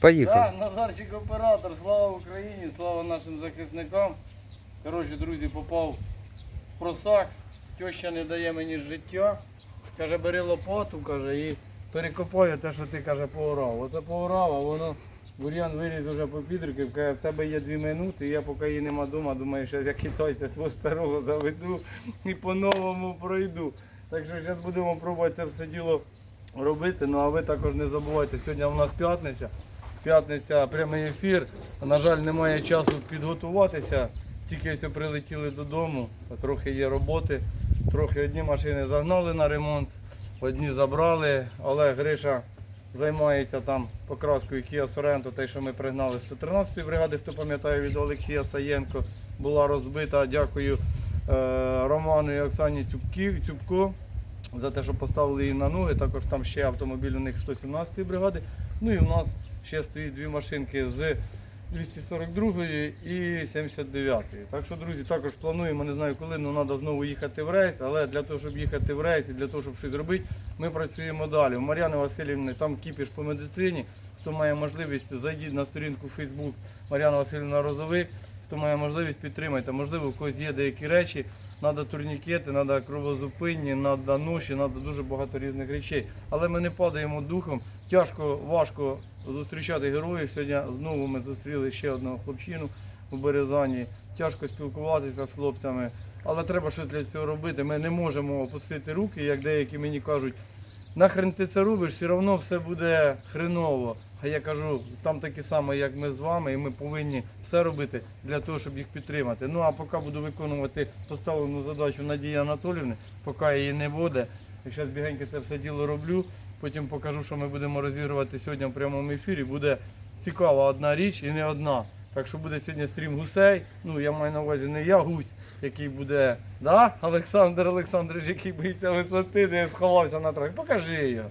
Поїхав. Так, Назарчик оператор, слава Україні, слава нашим захисникам. Коротше, друзі, попав в просак. Теща не дає мені життя. Каже, бери лопату, каже, і перекопаю те, що ти каже, поорав. Оце поорав, а воно бур'ян виліз уже по підрики, каже, в тебе є дві минути, я поки її нема вдома, думаю, що я китайця свого старого заведу і по-новому пройду. Так що зараз будемо пробувати це все діло робити. Ну а ви також не забувайте, сьогодні у нас п'ятниця. П'ятниця прямий ефір. На жаль, немає часу підготуватися. Тільки ось прилетіли додому, трохи є роботи, трохи одні машини загнали на ремонт, одні забрали. Олег Гриша займається там покраскою Kia Sorento, те, що ми пригнали з 113-ї бригади, хто пам'ятає від Олексія Саєнко, була розбита. Дякую е, Роману і Оксані Цюбко за те, що поставили її на ноги. Також там ще автомобіль у них 117-ї бригади. Ну і у нас ще стоїть дві машинки з 242 і 79. Так що, друзі, також плануємо, не знаю коли, але треба знову їхати в рейс. Але для того, щоб їхати в рейс і для того, щоб щось зробити, ми працюємо далі. У Мар'яни Васильівни там кіпіш по медицині. Хто має можливість, зайдіть на сторінку Facebook Мар'яна Васильівна Розовик. Хто має можливість, підтримайте. Можливо, у когось є деякі речі. Треба турнікети, треба кровозупинні, треба ноші, треба дуже багато різних речей. Але ми не падаємо духом. Тяжко, важко зустрічати героїв. Сьогодні знову ми зустріли ще одного хлопчину у Березані. Тяжко спілкуватися з хлопцями, але треба щось для цього робити. Ми не можемо опустити руки, як деякі мені кажуть. Нахрен ти це робиш, все одно все буде хреново. А я кажу, там такі самі, як ми з вами, і ми повинні все робити для того, щоб їх підтримати. Ну а поки буду виконувати поставлену задачу Надії Анатолівни, поки її не буде. Я зараз бігенько це все діло роблю. Потім покажу, що ми будемо розігрувати сьогодні в прямому ефірі. Буде цікава одна річ і не одна. Так що буде сьогодні стрім гусей. Ну я маю на увазі не я гусь, який буде, да? Олександр Олександрович, який боїться висоти, де сховався на тракторі. Покажи його.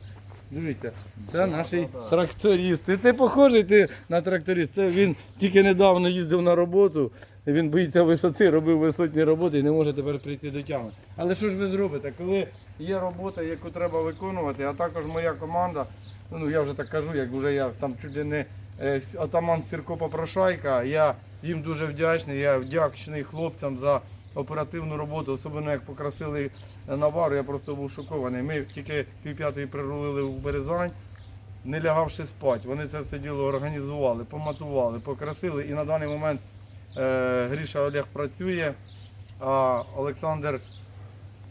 Дивіться, це наш тракторист. Ти, ти похожий ти на тракторист. Це він тільки недавно їздив на роботу. Він боїться висоти, робив висотні роботи і не може тепер прийти до тями. Але що ж ви зробите? Коли є робота, яку треба виконувати, а також моя команда, ну я вже так кажу, як вже я там чуть не е, атаман Сірко Попрошайка, я їм дуже вдячний. Я вдячний хлопцям за оперативну роботу, особливо як покрасили навару, я просто був шокований. Ми тільки півп'ятої прирулили в Березань, не лягавши спати. Вони це все діло організували, поматували, покрасили. І на даний момент е, Гріша Олег працює, а Олександр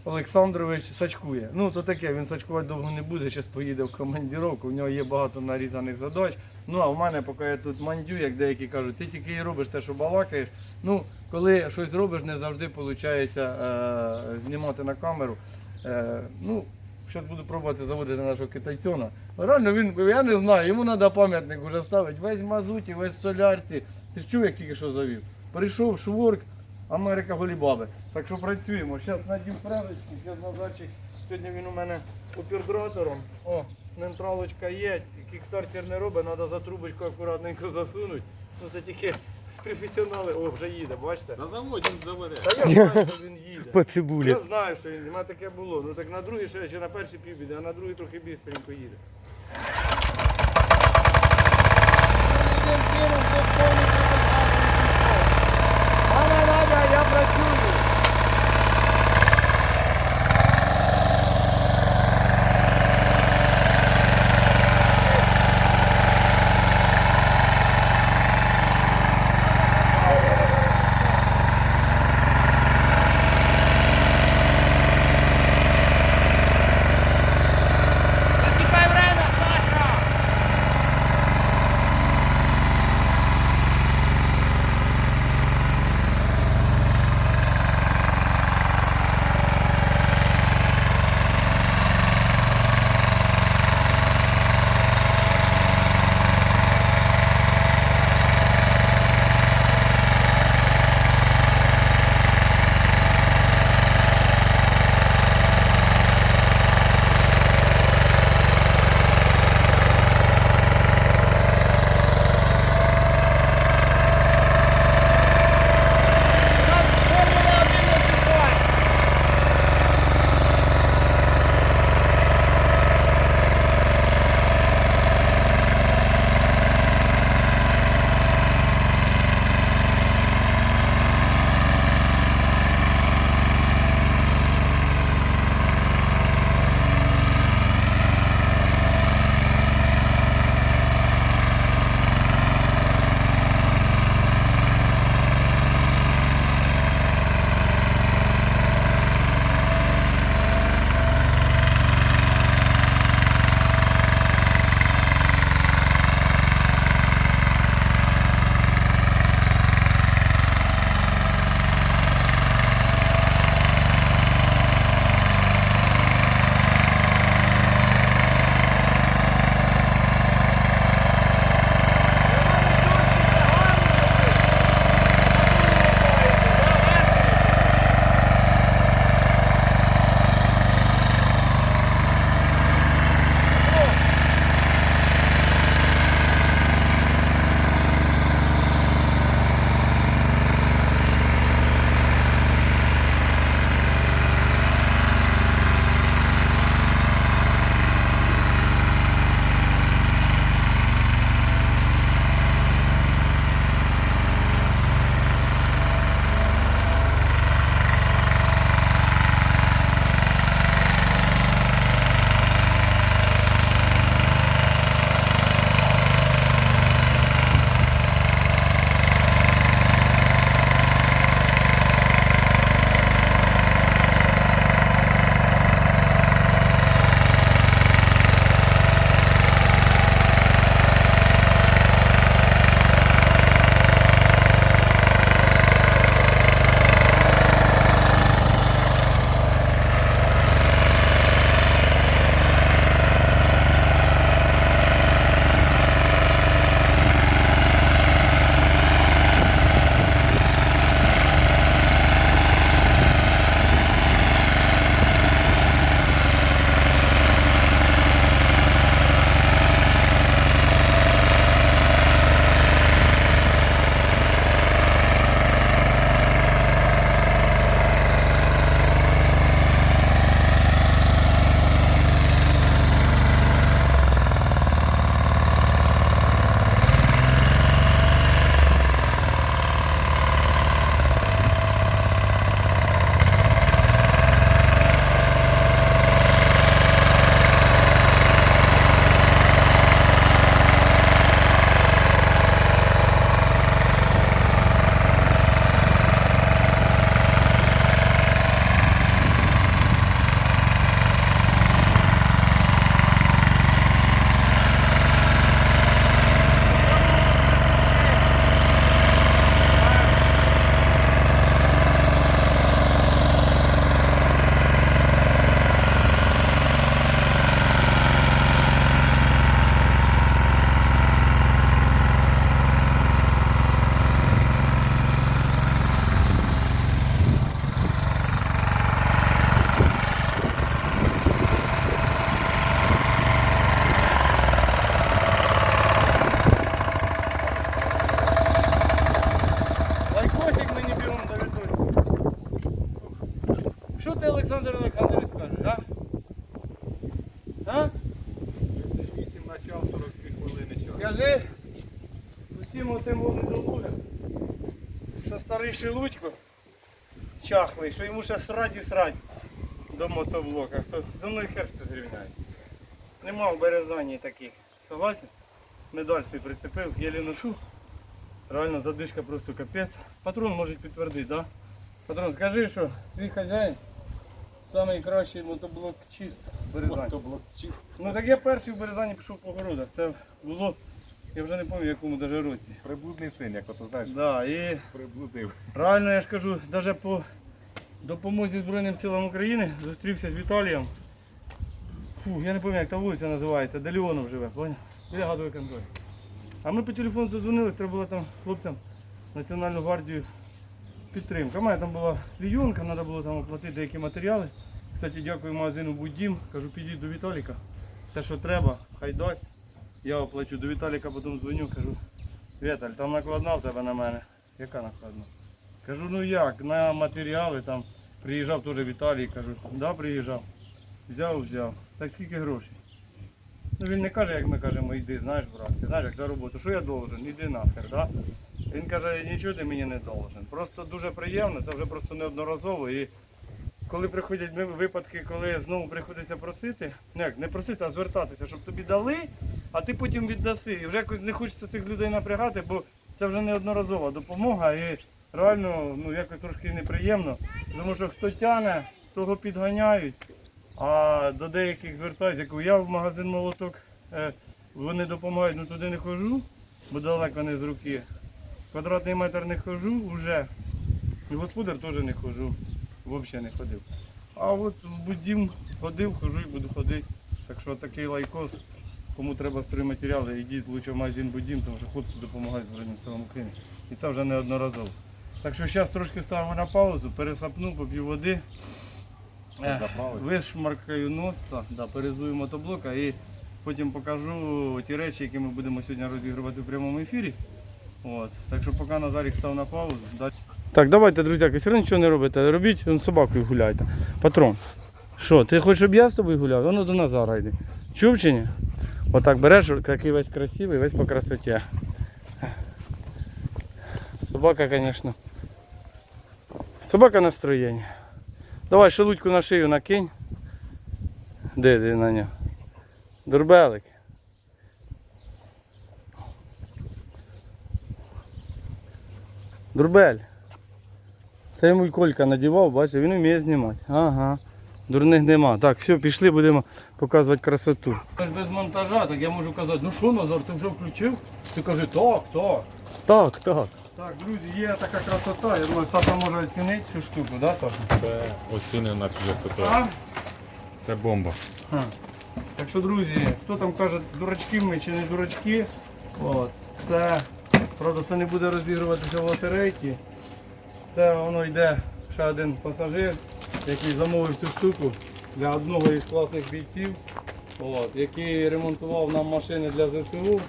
Олександрович сачкує. Ну, то таке, він сачкувати довго не буде, зараз поїде в командіровку, в нього є багато нарізаних задач. Ну, а в мене, поки я тут мандю, як деякі кажуть, ти тільки і робиш те, що балакаєш. Ну, коли щось робиш, не завжди виходить е, знімати на камеру. Е, ну, зараз буду пробувати заводити нашого китайцьона. Реально, він, я не знаю, йому треба пам'ятник вже ставити. Весь мазуті, весь солярці. Ти чув, як тільки що завів? Прийшов шворк, Америка голібаби. Так що працюємо. Зараз надів правочку, зараз Назарчик. Сьогодні він у мене оператором. О, нейтралочка є, кікстартер не робить, треба за трубочку акуратненько засунути. Ну це тільки професіонали. О, вже їде, бачите? На заводі він забере. Та я знаю, що він їде. По цибулі. Я знаю, що він, у мене таке було. Ну так на другий ще, ще на перший півбіди, а на другий трохи бістренько їде. Старий Шелудько чахлий, що йому ще срать і срать до мотоблока. Хто зі мною хер хто зрівняється. Нема в Березані таких. Согласен? Медаль свій прицепив, єлі ношу. Реально задишка просто капець. Патрон може підтвердити, так? Да? Патрон, скажи, що твій хазяїн найкращий мотоблок чист в Березані. Мотоблок чист. Ну так я перший в Березані пішов по городах. Це було, я вже не пам'ятаю, в якому даже році. Приблудний син, як ото знаєш, Да, і приблудив. реально я ж кажу, навіть по допомозі Збройним силам України зустрівся з Віталієм. Фу, я не пам'ятаю, як та вулиця називається, де Леонов живе, поняв? Біля газової конторі. А ми по телефону задзвонили, треба було там хлопцям Національну гвардію підтримка. У мене там була клійонка, треба було там оплатити деякі матеріали. Кстати, дякую магазину Буддім. Кажу, підіть до Віталіка. Все, що треба, хай дасть. Я оплачу до Віталіка, потім дзвоню, кажу, Віталь, там накладна в тебе на мене. Яка накладна? Кажу, ну як, на матеріали там приїжджав теж Віталій, кажу, да, приїжджав. Взяв, взяв. Так скільки грошей? Ну він не каже, як ми кажемо, йди, знаєш, брат, знаєш, як за роботу, що я должен, іди нахер, да? Він каже, нічого ти мені не должен. Просто дуже приємно, це вже просто неодноразово. І коли приходять випадки, коли знову приходиться просити, ну як, не просити, а звертатися, щоб тобі дали, а ти потім віддаси. І вже якось не хочеться цих людей напрягати, бо це вже неодноразова допомога і реально ну, якось трошки неприємно. Тому що хто тяне, того підганяють. А до деяких звертаються, як я в магазин молоток, е, вони допомагають, ну туди не хожу, бо далеко не з руки. Квадратний метр не хожу вже. І господар теж не хожу. Взагалі не ходив. А от в будім ходив, хожу і буду ходити. Так що такий лайкос. Кому треба стройматеріали, йдіть лучше в магазин будім, тому що хлопці допомагають Збройним силам України. І це вже неодноразово. Так що зараз трошки ставимо на паузу, пересапну, поп'ю води. Вишмаркаю носа, да, перезую мотоблока і потім покажу ті речі, які ми будемо сьогодні розігрувати в прямому ефірі. От. Так що поки Назарік став на паузу. Да. Так, давайте, друзяки, все одно нічого не робите. Робіть з собакою гуляйте. Патрон. Що, ти хочеш, щоб я з тобою гуляв? Воно до Назара йди. Чув чи ні? Отак береш, який весь красивий, весь по красоті. Собака, звісно. Собака настроєння. Давай шелудьку на шию накинь. Де ти на нього? Дурбелик. Дурбель. Це йому й Колька надівав, бачиш, він вміє знімати. Ага. Дурних нема. Так, все, пішли, будемо показувати красоту. Це ж без монтажа, так я можу казати, ну що Назар, ти вже включив? Ти кажи, так, так. Так, так. Так, друзі, є така красота. Я думаю, Саша може оцінити цю штуку, да, Саша? Це оцінена вже А? ситуація. Це бомба. Ха. Так що, друзі, хто там каже, дурачки ми чи не дурачки, от, це, правда, це не буде розігруватися в лотерейки. Це воно йде ще один пасажир, який замовив цю штуку для одного із класних бійців, от, який ремонтував нам машини для ЗСУ.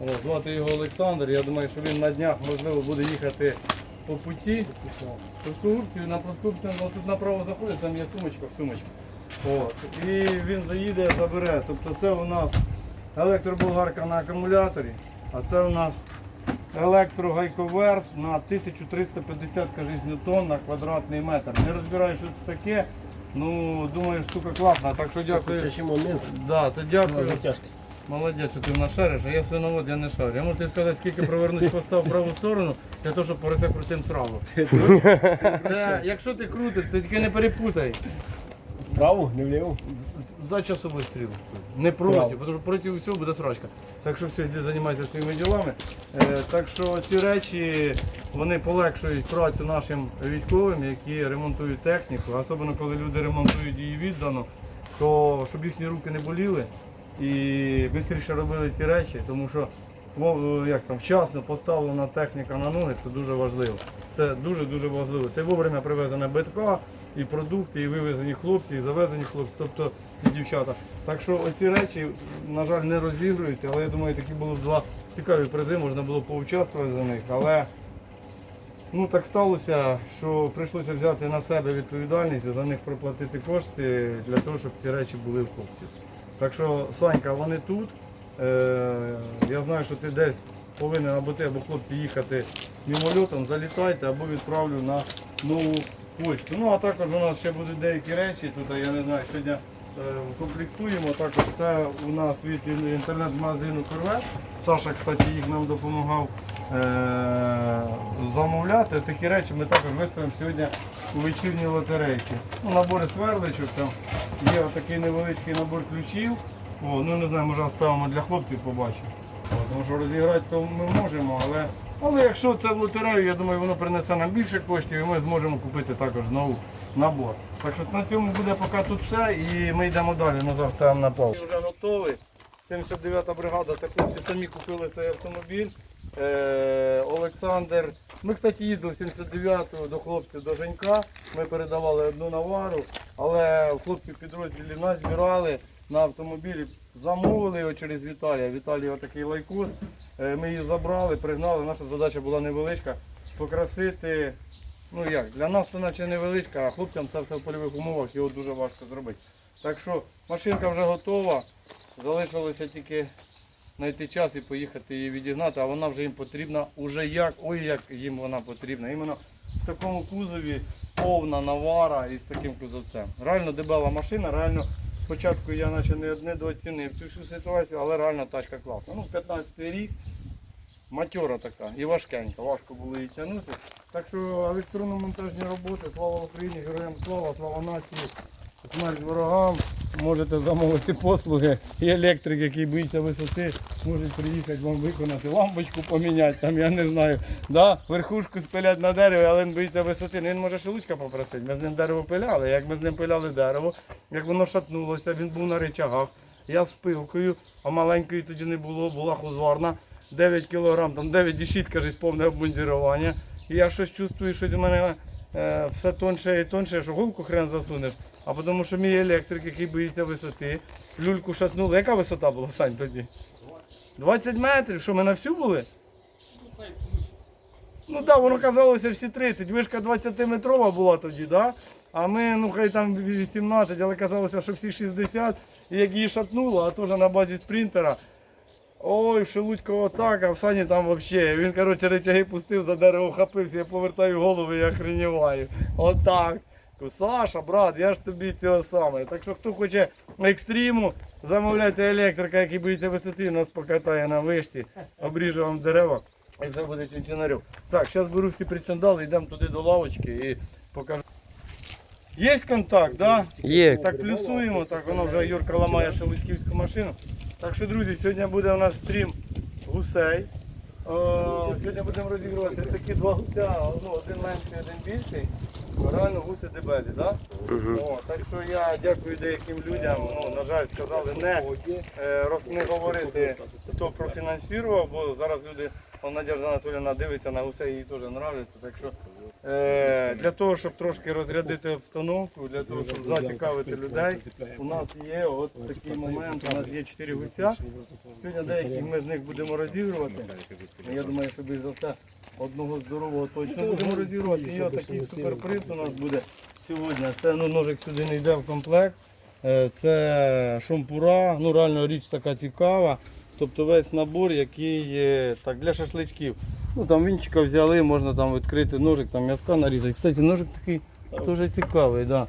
От, звати його Олександр. Я думаю, що він на днях можливо буде їхати по путі. Плоскогубців, на плоскогубці, ну, тут направо заходить, там є сумочка в сумочку. От. І він заїде, забере. Тобто це у нас електроболгарка на акумуляторі, а це у нас електрогайковерт на 1350 кажись, ньютон на квадратний метр. Не розбираю, що це таке. Ну, думаю, штука класна. Так що дякую. Ще момент, Да, це дякую. Молодець, що ти в нас шариш, а я свиновод, я не шарю. Я можу тобі сказати, скільки провернуть постав в праву сторону, для того, щоб порося крутим сразу. Якщо ти крутиш, ти тільки не перепутай. Праву, не вліво. За часовий стріл. Не проти, тому що проти всього буде срачка. Так що все, йди займайся своїми ділами. Е, так що ці речі вони полегшують працю нашим військовим, які ремонтують техніку, особливо коли люди ремонтують її віддано, то щоб їхні руки не боліли і швидше робили ці речі, тому що як там, вчасно поставлена техніка на ноги, це дуже важливо. Це дуже-дуже важливо. Це вовремя привезена битка, і продукти, і вивезені хлопці, і завезені хлопці, тобто і дівчата. Так що оці речі, на жаль, не розігруються, але я думаю, такі були б два цікаві призи, можна було поучаствувати за них. Але Ну так сталося, що прийшлося взяти на себе відповідальність і за них проплатити кошти для того, щоб ці речі були в хлопців. Так що, Санька, вони тут. Е, я знаю, що ти десь повинен або ти, або хлопці їхати мімольотом, залітайте або відправлю на нову почту. Ну а також у нас ще будуть деякі речі. Тут я не знаю, сьогодні е, комплектуємо. Також це у нас від інтернет-магазину Корвет. Саша, кстати, їх нам допомагав е, замовляти. Такі речі ми також виставимо сьогодні у вечірній лотерейці. Ну, набори сверличок, там є такий невеличкий набор ключів. О, ну не знаю, може оставимо для хлопців побачимо. Тому що розіграти то ми можемо, але, але якщо це в лотерею, я думаю, воно принесе нам більше коштів і ми зможемо купити також знову набор. Так що на цьому буде поки тут все і ми йдемо далі, назад ставимо на паузу. Вже готовий. 79-та бригада, це хлопці самі купили цей автомобіль. Е, Олександр. Ми, кстати, їздили 79-го до хлопців до Женька. Ми передавали одну навару, але хлопці в підрозділі нас збирали на автомобілі, замовили його через Віталія. Віталій отакий лайкос. Е, Ми її забрали, пригнали. Наша задача була невеличка. Покрасити. Ну як, для нас це наче невеличка, а хлопцям це все в польових умовах, його дуже важко зробити. Так що машинка вже готова. Залишилося тільки знайти час і поїхати її відігнати, а вона вже їм потрібна уже як, ой як їм вона потрібна. Іменно в такому кузові повна навара із таким кузовцем. Реально дебела машина, реально спочатку я наче не недооцінив цю всю ситуацію, але реально тачка класна. Ну, 15 рік, матьора така і важкенька, важко було її тягнути. Так що електронно-монтажні роботи, слава Україні, героям слава, слава нації. Смерть ворогам, можете замовити послуги. І електрик, який боїться висоти, може приїхати вам виконати, лампочку поміняти, там я не знаю. Да? Верхушку спилять на дереві, але він боїться висоти. Ну, Він може шелудька попросити. Ми з ним дерево пиляли. Як ми з ним пиляли дерево, як воно шатнулося, він був на речагах. Я з пилкою, а маленької тоді не було, була хузварна. 9 кг, там 9,6, каже, повне обмундірування. І я щось чувствую, що в мене е, все тонше і тонше, що голку хрен засунеш. А тому що мій електрик, який боїться висоти, люльку шатнули. Яка висота була, Сань, тоді? 20 метрів. Що, ми на всю були? Ну так, воно казалося всі 30. Вишка 20-метрова була тоді, да? а ми, ну хай там 18, але казалося, що всі 60. І як її шатнуло, а теж на базі спринтера. Ой, Шелудько отак, а в сані там взагалі. Він, коротше, речаги пустив, за дерево хапився, я повертаю голову і охреніваю. Отак. Кажу, Саша, брат, я ж тобі цього саме. Так що хто хоче екстриму, замовляйте електрика, який боїться висоти, нас покатає на вишці, обріже вам дерева і все буде чинчинарю. Так, зараз беру всі причандали, йдемо туди до лавочки і покажу. Є контакт, так? Да? Є. Так плюсуємо, так воно вже Юрка ламає шелудьківську машину. Так що, друзі, сьогодні буде у нас стрім гусей. О, сьогодні будемо розігрувати такі два гуся, ну, один менший, один більший. Реально гуси дебелі, так? О, так що я дякую деяким людям, ну, на жаль, сказали не, е, роз- не говорити, хто профінансував, бо зараз люди, он Надежда Анатоліївна дивиться на гусей, їй теж подобається. Так що е, для того, щоб трошки розрядити обстановку, для того, щоб зацікавити людей, у нас є от такий момент, у нас є чотири гуся. Сьогодні деякі ми з них будемо розігрувати. Я думаю, що більш за все одного здорового точно будемо розігрувати. І отакий суперприз у нас буде сьогодні. Це ну, ножик сюди не йде в комплект. Е, Це шампура, ну реально річ така цікава. Тобто весь набор, який є так, для шашличків. Ну там вінчика взяли, можна там відкрити ножик, там м'язка нарізати. Кстати, ножик такий дуже цікавий. Да.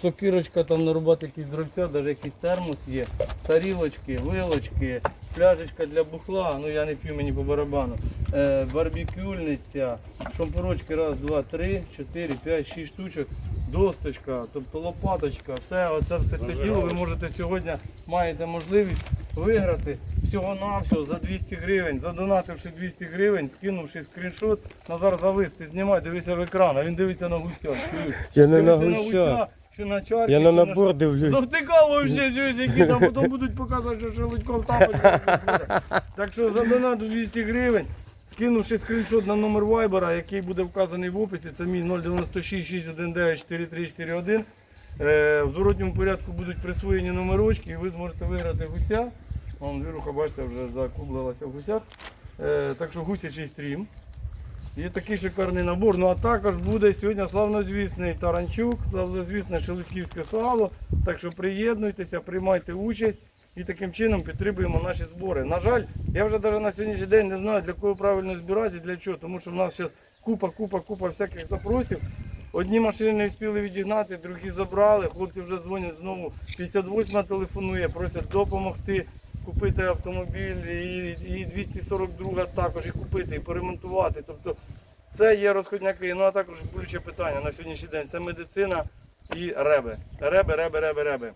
Сокирочка там нарубати якісь дровця, навіть якийсь термос є, тарілочки, вилочки, пляшечка для бухла, ну я не п'ю мені по барабану. Е, барбекюльниця, шампурочки, раз, два, три, чотири, п'ять, шість штучок, досточка, тобто лопаточка, все, оце все це діло ви можете сьогодні маєте можливість виграти всього-навсього за 200 гривень, задонативши 200 гривень, скинувши скріншот, Назар завис, ти знімай, дивися в екран, а він дивиться на гуся. Я не на гуся. Чи на чарки, Я на чи набор дивлюсь. Завтикав вообще, чуєш, які там потім будуть показувати, що шелудьком тапочка. Так що за донат 200 гривень, скинувши скріншот на номер Вайбера, який буде вказаний в описі, це мій 096 619 4341. Е, В зворотньому порядку будуть присвоєні номерочки і ви зможете виграти гуся. Вон Віруха, бачите, вже закублилася в гусях. Е, Так що гусячий стрім. Є такий шикарний набор. Ну а також буде сьогодні славнозвісний таранчук, славнозвісне шелудьківське сало. Так що приєднуйтеся, приймайте участь і таким чином підтримуємо наші збори. На жаль, я вже навіть на сьогоднішній день не знаю, для кого правильно збирати і для чого, тому що в нас зараз купа, купа, купа всяких запросів. Одні машини не встигли відігнати, другі забрали. Хлопці вже дзвонять знову. 58 телефонує, просять допомогти купити автомобіль і, і 242 також і купити, і поремонтувати. Тобто це є розходняки. Ну а також болюче питання на сьогоднішній день. Це медицина і реби. Реби, реби, реби, реби.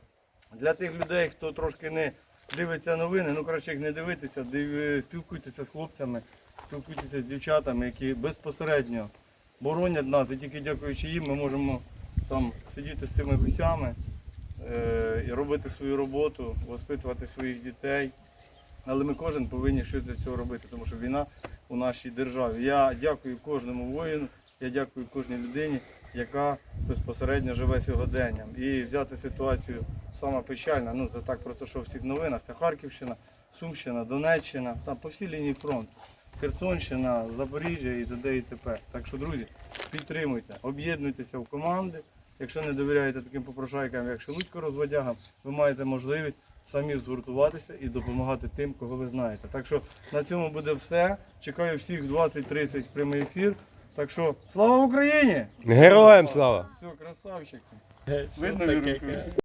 Для тих людей, хто трошки не дивиться новини, ну краще їх не дивитися, див... спілкуйтеся з хлопцями, спілкуйтеся з дівчатами, які безпосередньо боронять нас. І тільки дякуючи їм ми можемо там сидіти з цими гусями е, і робити свою роботу, воспитувати своїх дітей. Але ми кожен повинні щось для цього робити, тому що війна у нашій державі. Я дякую кожному воїну, я дякую кожній людині, яка безпосередньо живе сьогоденням. І взяти ситуацію сама печальна, ну це так просто, що в всіх новинах, це Харківщина, Сумщина, Донеччина, там по всій лінії фронту. Херсонщина, Запоріжжя і т.д. і т.п. Так що, друзі, підтримуйте, об'єднуйтеся в команди. Якщо не довіряєте таким попрошайкам, як Шелудько розводягам, ви маєте можливість самі згуртуватися і допомагати тим, кого ви знаєте. Так що на цьому буде все. Чекаю всіх 20-30 прямий ефір. Так що слава Україні! Героям слава! Все, красавчики. Видно, таке? Вірука?